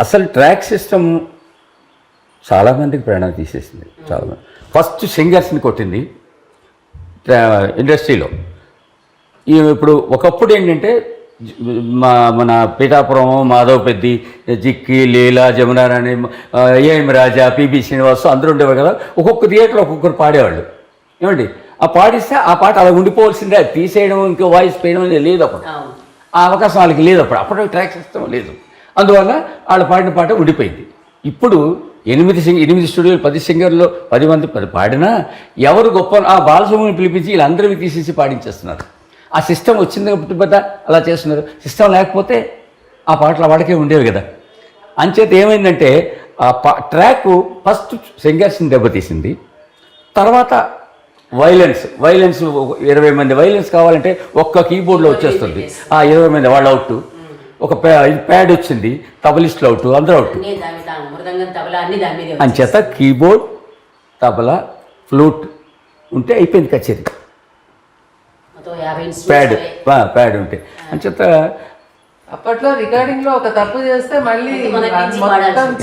అసలు track system చాలామందికి ప్రాణం తీసేసింది చాలా ఫస్ట్ సింగర్స్ని కొట్టింది ట్రా- ఇండస్ట్రీలో. ఇప్పుడు ఒకప్పుడు ఏంటంటే మా మన Pithapuram Madhav Peddi Jikki Leela Jamunarani A M Raja P B Srinivas అందరూ ఉండేవారు కదా ఒక్కొక్క థియేటర్లో ఒక్కొక్కరు పాడేవాళ్ళు. ఏమండి? ఆ పాడిస్తే ఆ పాట అలా ఉండిపోవాల్సిందే తీసేయడం ఇంకో వాయిస్ పోయడం అనేది లేదు అప్పుడు. ఆ అవకాశం వాళ్ళకి లేదు అప్పుడు. అప్పుడు ట్రాక్ సిస్టమ్ లేదు. అందువల్ల వాళ్ళు పాడిన పాట ఉండిపోయింది ఇప్పుడు ఎనిమిది సింగ్ ఎనిమిది స్టూడియోలు పది సింగర్లు పది మంది పది పాడినా ఎవరు గొప్ప ఆ బాలసుమని పిలిపించి వీళ్ళందరివి తీసేసి పాడించేస్తున్నారు. ఆ సిస్టమ్ వచ్చింది కాబట్టి పెద్ద అలా చేస్తున్నారు. సిస్టమ్ లేకపోతే ఆ పాటలు వాడికే ఉండేవి కదా. అంచేత ఏమైందంటే ఆ పా ట్రాక్ ఫస్ట్ సింగర్స్ని దెబ్బతీసింది. తర్వాత వైలెన్స్ వైలెన్స్ ఇరవై మంది వైలెన్స్ కావాలంటే ఒక్క కీబోర్డ్లో వచ్చేస్తుంది. ఆ ఇరవై మంది వాళ్ళు అవుట్. ఒక ప్యా ప్యాడ్ వచ్చింది తబలిస్టులు అవుట్ అందరూ అవుట్. అంచేత కీబోర్డ్ తబలా ఫ్లూట్ ఉంటే అయిపోయింది కచేరీ. ప్యాడ్. ప్యాడ్ ఉంటే. అంచేత అప్పట్లో రికార్డింగ్లో ఒక తప్పు చేస్తే మళ్ళీ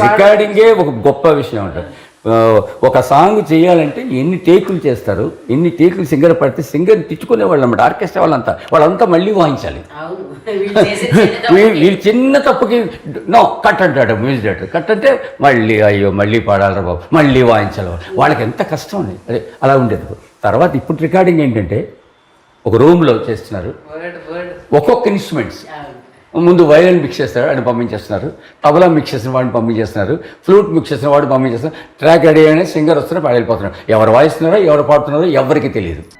రికార్డింగే ఒక గొప్ప విషయం ఆ, ఒక సాంగ్ చేయాలంటే ఎన్ని టేకులు చేస్తారు? ఎన్ని టేకులు సింగర్ పడితే సింగర్ని తిట్టుకునే వాళ్ళు అన్నమాట ఆర్కెస్ట్రా వాళ్ళంతా. వాళ్ళంతా మళ్ళీ వాయించాలి. వీళ్ళు చిన్న తప్పుకి. నో కట్ అంటాడు మ్యూజిక్ డైరెక్టర్ కట్ అంటే మళ్ళీ అయ్యో మళ్ళీ పాడాలరా బాబు మళ్ళీ వాయించాలి వాళ్ళకి ఎంత కష్టం అండి. అదే అలా ఉండేది. తర్వాత ఇప్పుడు రికార్డింగ్ ఏంటంటే ఒక రూమ్లో చేస్తున్నారు. ఒక్కొక్క ఇన్స్ట్రుమెంట్స్. ముందు వయలిన్ మిక్స్ చేస్తారు అని పంపించేస్తున్నారు. తబలా మిక్స్ చేసిన వాడిని పంపించేస్తున్నారు. ఫ్లూట్ మిక్స్ చేసిన వాడిని పంపించేస్తున్నారు. ట్రాక్ రెడీ అయిన సింగర్ వస్తున్నారు పాడైపోతున్నారు. వెళ్ళిపోతున్నారు ఎవరు వాయిస్తున్నారో ఎవరు పాడుతున్నారో ఎవరికి తెలియదు.